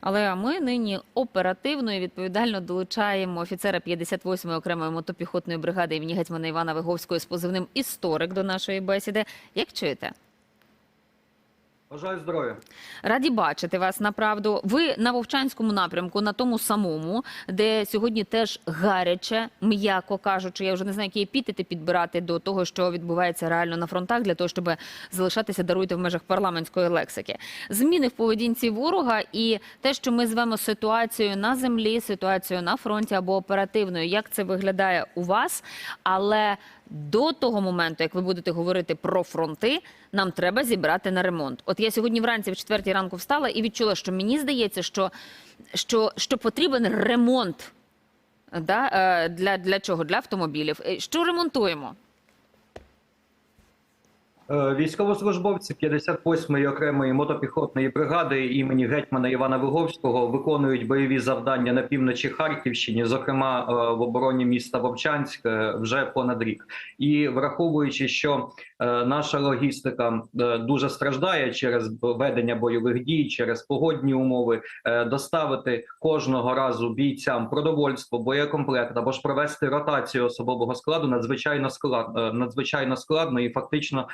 Але ми нині оперативно і відповідально долучаємо офіцера 58-ї окремої мотопіхотної бригади імені гетьмана Івана Виговського з позивним історик до нашої бесіди. Як чуєте? Бажаю здоров'я. Раді бачити вас направду. Ви на Вовчанському напрямку, на тому самому, де сьогодні теж гаряче, м'яко кажучи, я вже не знаю, які епітети підбирати до того, що відбувається реально на фронтах, для того, щоб залишатися даруйте в межах парламентської лексики. Зміни в поведінці ворога і те, що ми звемо ситуацією на землі, ситуацією на фронті або оперативною, як це виглядає у вас, але до того моменту, як ви будете говорити про фронти, нам треба зібрати на ремонт. От я сьогодні вранці в четвертій ранку встала і відчула, що мені здається, що, що, що потрібен ремонт. Да? е, Для, для чого? Для автомобілів. Е, Що ремонтуємо? Е, Військовослужбовці 58-ї окремої мотопіхотної бригади імені гетьмана Івана Виговського виконують бойові завдання на півночі Харківщині, зокрема е, в обороні міста Вовчанськ, е, вже понад рік. І враховуючи, що наша логістика дуже страждає через ведення бойових дій, через погодні умови, доставити кожного разу бійцям продовольство, боєкомплект або ж провести ротацію особового складу надзвичайно складно, надзвичайно складно і фактично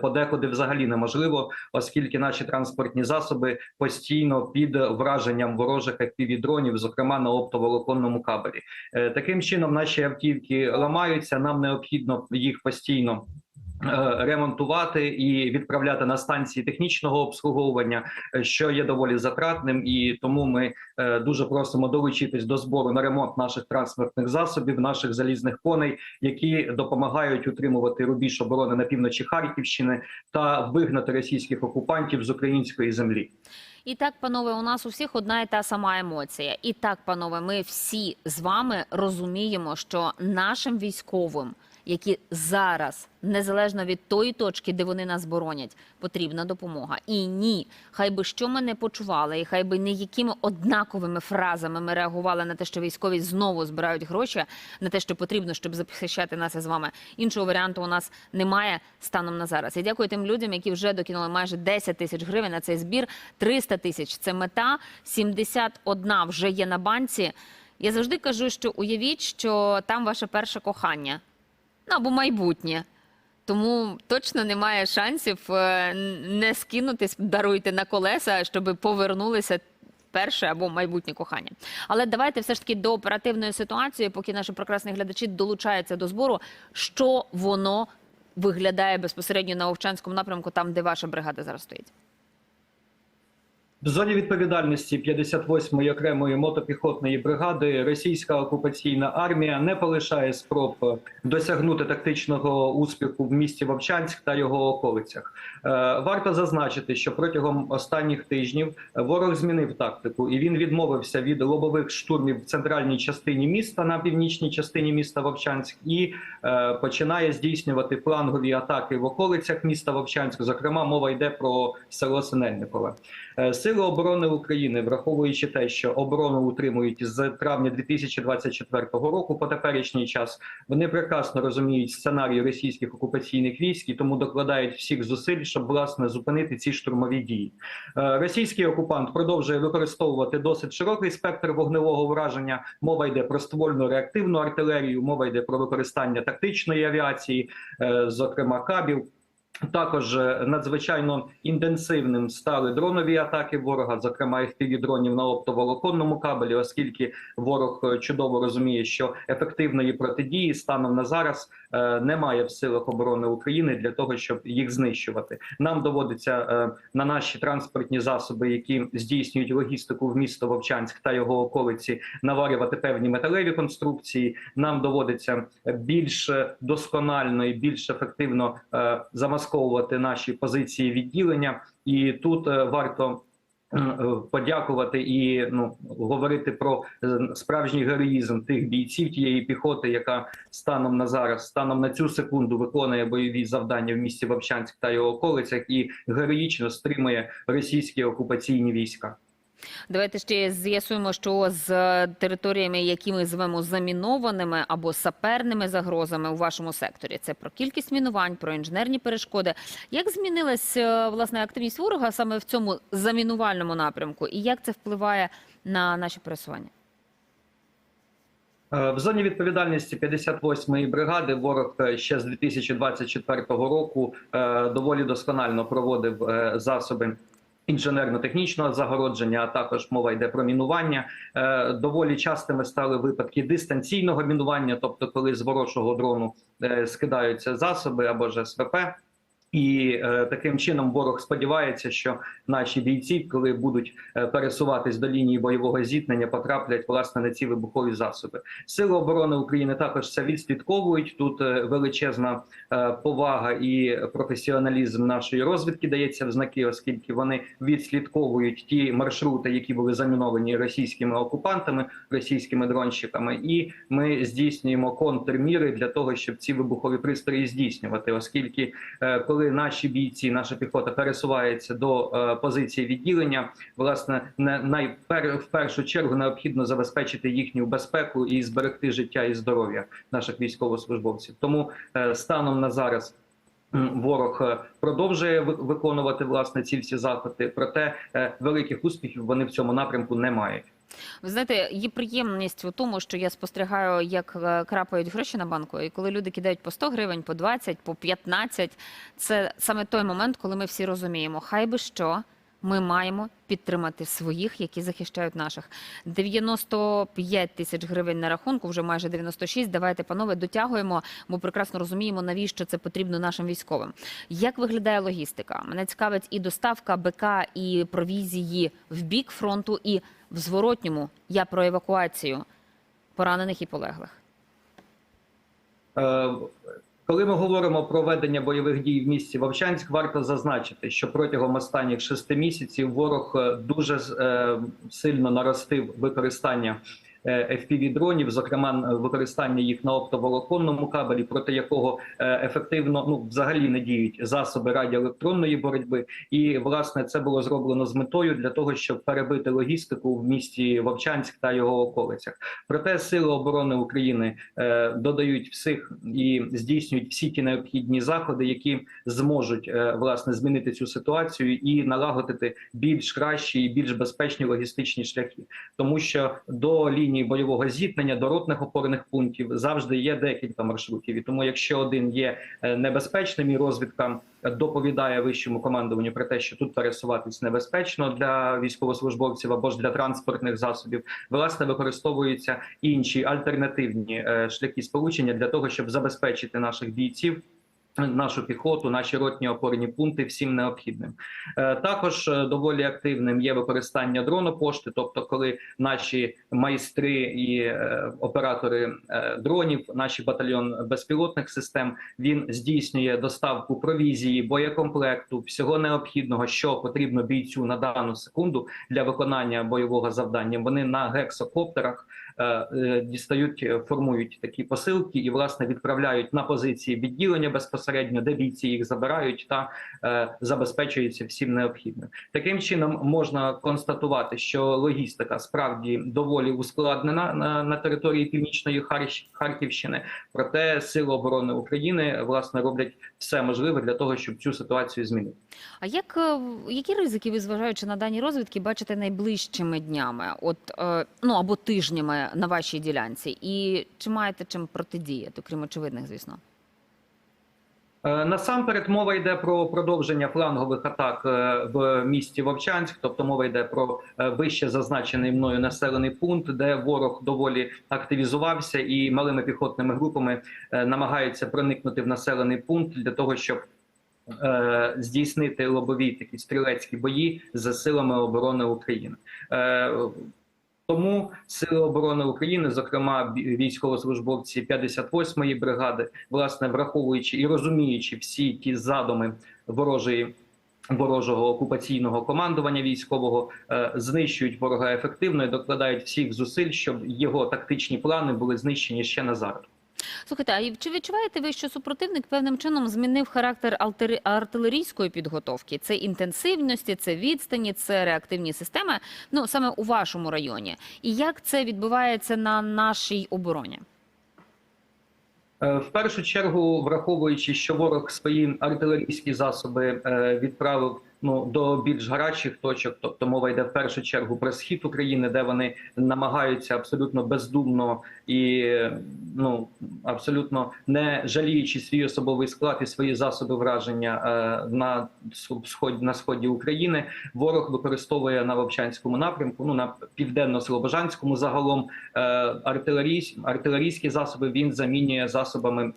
подекуди взагалі неможливо, оскільки наші транспортні засоби постійно під враженням ворожих FPV-дронів, зокрема на оптоволоконному кабелі. Е, Таким чином, наші автівки ламаються. Нам необхідно їх постійно. Е, Ремонтувати і відправляти на станції технічного обслуговування, е, що є доволі затратним, і тому ми е, дуже просимо долучитись до збору на ремонт наших транспортних засобів, наших залізних коней, які допомагають утримувати рубіж оборони на півночі Харківщини та вигнати російських окупантів з української землі. І так, панове, у нас у всіх одна і та сама емоція. І так, панове, ми всі з вами розуміємо, що нашим військовим, які зараз, незалежно від тої точки, де вони нас боронять, потрібна допомога. І ні, хай би що ми не почували, і хай би не якими однаковими фразами ми реагували на те, що військові знову збирають гроші на те, що потрібно, щоб захищати нас із вами. Іншого варіанту у нас немає станом на зараз. І дякую тим людям, які вже докинули майже 10 тисяч гривень на цей збір. 300 тисяч це мета, 71 вже є на банці. Я завжди кажу, що уявіть, що там ваше перше кохання ну, або майбутнє. Тому точно немає шансів е, не скинутись, даруйте на колеса, щоб повернулися перше або майбутнє кохання. Але давайте все ж таки до оперативної ситуації, поки наші прекрасні глядачі долучаються до збору, що воно виглядає безпосередньо на Овчанському напрямку, там де ваша бригада зараз стоїть. В зоні відповідальності 58-ї окремої мотопіхотної бригади російська окупаційна армія не полишає спроб досягнути тактичного успіху в місті Вовчанськ та його околицях. Е, Варто зазначити, що протягом останніх тижнів ворог змінив тактику, і він відмовився від лобових штурмів в центральній частині міста на північній частині міста Вовчанськ і е, починає здійснювати флангові атаки в околицях міста Вовчанськ. Зокрема, мова йде про село Синельникове. Сили оборони України, враховуючи те, що оборону утримують з травня 2024 року, по теперішній час вони прекрасно розуміють сценарій російських окупаційних військ і тому докладають всіх зусиль, щоб власне зупинити ці штурмові дії. Е, Російський окупант продовжує використовувати досить широкий спектр вогневого враження. Мова йде про ствольну реактивну артилерію, мова йде про використання тактичної авіації, е, зокрема кабів. Також е, надзвичайно інтенсивним стали дронові атаки ворога, зокрема fpv дронів на оптоволоконному кабелі, оскільки ворог е, чудово розуміє, що ефективної протидії станом на зараз е, немає в силах оборони України для того, щоб їх знищувати. Нам доводиться на наші транспортні засоби, які здійснюють логістику в місто Вовчанськ та його околиці, наварювати певні металеві конструкції. Нам доводиться більш досконально і більш ефективно е, замасковувати наші позиції відділення, і тут е, варто. е, Подякувати і ну говорити про е, справжній героїзм тих бійців тієї піхоти, яка станом на зараз, станом на цю секунду виконує бойові завдання в місті Вовчанськ та його околицях, і героїчно стримує російські окупаційні війська. Давайте ще з'ясуємо, що з територіями, які ми звемо замінованими або саперними загрозами у вашому секторі. Це про кількість мінувань, про інженерні перешкоди. Як змінилась е, власне активність ворога саме в цьому замінувальному напрямку, і як це впливає на наші пересування? Е, В зоні відповідальності 58-ї бригади ворог е, ще з 2024 року доволі досконально проводив засоби. Інженерно-технічного загородження, а також мова йде про мінування. Е, Доволі частими стали випадки дистанційного мінування, тобто коли з ворожого дрону е, скидаються засоби або ж СВП. І е, таким чином ворог сподівається, що наші бійці, коли будуть е, пересуватись до лінії бойового зіткнення, потраплять власне на ці вибухові засоби. Сили оборони України також це відслідковують. Тут е, величезна е, повага і професіоналізм нашої розвідки дається в знаки, оскільки вони відслідковують ті маршрути, які були заміновані російськими окупантами, російськими дронщиками, і ми здійснюємо контрміри для того, щоб ці вибухові пристрої здійснювати, оскільки е, коли наші бійці, наша піхота пересувається до е, позиції відділення, власне, не найпер в першу чергу необхідно забезпечити їхню безпеку і зберегти життя і здоров'я наших військовослужбовців. Тому е, станом на зараз. Ворог е, продовжує ви- виконувати власне ці всі заходи, проте великих успіхів вони в цьому напрямку не мають. Ви знаєте, є приємність у тому, що я спостерігаю, як е, крапають гроші на банку, і коли люди кидають по 100 гривень, по 20, по 15, це саме той момент, коли ми всі розуміємо, хай би що. Ми маємо підтримати своїх, які захищають наших. 95 тисяч гривень на рахунку, вже майже 96. Давайте, панове, дотягуємо, бо прекрасно розуміємо, навіщо це потрібно нашим військовим. Як виглядає логістика? Мене цікавить і доставка БК, і провізії в бік фронту, і в зворотньому я про евакуацію поранених і полеглих. Коли ми говоримо про ведення бойових дій в місті Вовчанськ, варто зазначити, що протягом останніх шести місяців ворог е, дуже е, сильно наростив використання fpv дронів, зокрема е, використання їх на оптоволоконному кабелі, проти якого е, ефективно ну взагалі не діють засоби радіоелектронної боротьби. І власне це було зроблено з метою для того, щоб перебити логістику в місті Вовчанськ та його околицях. Проте сили оборони України е, додають всіх і здійснюють всі ті необхідні заходи, які зможуть е, власне змінити цю ситуацію і налагодити більш кращі і більш безпечні логістичні шляхи, тому що до лінії бойового зіткнення, до ротних опорних пунктів завжди є декілька маршрутів. І тому, якщо один є е, небезпечним, і розвідка доповідає вищому командуванню про те, що тут пересуватись небезпечно для військовослужбовців або ж для транспортних засобів, власне використовуються інші альтернативні е, шляхи сполучення для того, щоб забезпечити наших бійців. Нашу піхоту, наші ротні опорні пункти всім необхідним. Е, Також е, доволі активним є використання дронопошти, тобто, коли наші майстри і е, оператори дронів, наш батальйон безпілотних систем, він здійснює доставку провізії, боєкомплекту, всього необхідного, що потрібно бійцю на дану секунду для виконання бойового завдання. Вони на гексокоптерах дістають, е, формують такі посилки і власне відправляють на позиції відділення безпосередньо, де бійці їх забирають та е, забезпечуються всім необхідним. Таким чином можна констатувати, що логістика справді доволі ускладнена на, території північної Харківщини. Проте сили оборони України власне роблять все можливе для того, щоб цю ситуацію змінити. А як е, які ризики ви, зважаючи на дані розвідки, бачите найближчими днями, от е, ну або тижнями на вашій ділянці? І чи маєте чим протидіяти, крім очевидних, звісно? Е, Насамперед мова йде про продовження флангових атак е, в місті Вовчанськ, тобто мова йде про е, вище зазначений мною населений пункт, де ворог доволі активізувався і малими піхотними групами намагається проникнути в населений пункт для того, щоб здійснити лобові такі стрілецькі бої з силами оборони України. Тому сили оборони України, зокрема військовослужбовці 58-ї бригади, власне враховуючи і розуміючи всі ті задуми ворожої. Ворожого окупаційного командування військового е, знищують ворога ефективно і докладають всіх зусиль, щоб його тактичні плани були знищені ще на зараз. Слухайте, а чи відчуваєте ви, що супротивник певним чином змінив характер артилерійської підготовки? Це інтенсивності, це відстані, це реактивні системи. Ну саме у вашому районі. І як це відбувається на нашій обороні? Е, В першу чергу, враховуючи, що ворог свої артилерійські засоби е, відправив ну до більш гарячих точок, тобто мова йде в першу чергу про схід України, де вони намагаються абсолютно бездумно і ну абсолютно не жаліючи свій особовий склад і свої засоби враження е, на сході на сході України. Ворог використовує на Вовчанському напрямку, ну на південно-слобожанському загалом е, артилерійсь, артилерійські засоби він замінює засобами.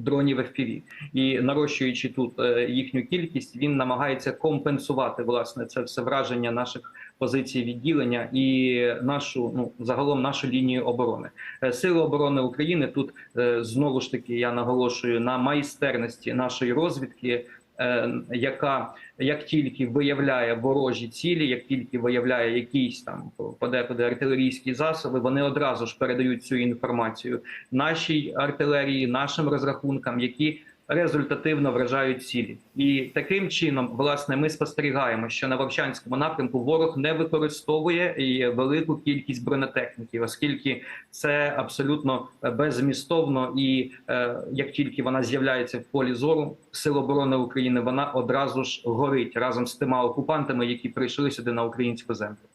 Дронів FPV. і нарощуючи тут е, їхню кількість, він намагається компенсувати власне це все враження наших позицій відділення і нашу ну загалом нашу лінію оборони. Е, Сили оборони України тут е, знову ж таки я наголошую на майстерності нашої розвідки, яка як тільки виявляє ворожі цілі, як тільки виявляє якісь там подекуди артилерійські засоби, вони одразу ж передають цю інформацію нашій артилерії, нашим розрахункам, які результативно вражають цілі, і таким чином, власне, ми спостерігаємо, що на Вовчанському напрямку ворог не використовує і велику кількість бронетехніки, оскільки це абсолютно беззмістовно, і е, як тільки вона з'являється в полі зору Сил оборони України, вона одразу ж горить разом з тими окупантами, які прийшли сюди на українську землю.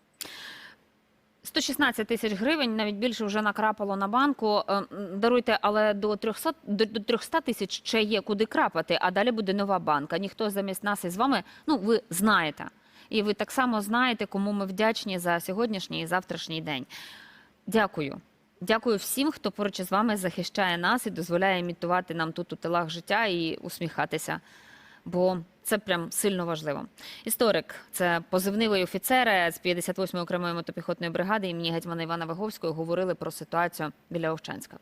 116 тисяч гривень, навіть більше вже накрапало на банку. Е, Даруйте, але до 300, до, до 300 тисяч ще є куди крапати, а далі буде нова банка. Ніхто замість нас із вами, ну ви знаєте. І ви так само знаєте, кому ми вдячні за сьогоднішній і завтрашній день. Дякую. Дякую всім, хто поруч із вами захищає нас і дозволяє імітувати нам тут у тилах життя і усміхатися. Бо це прям сильно важливо. Історик, це позивнивий офіцер з 58-ї окремої мотопіхотної бригади імені гетьмана Івана Виговського говорили про ситуацію біля Овчанська.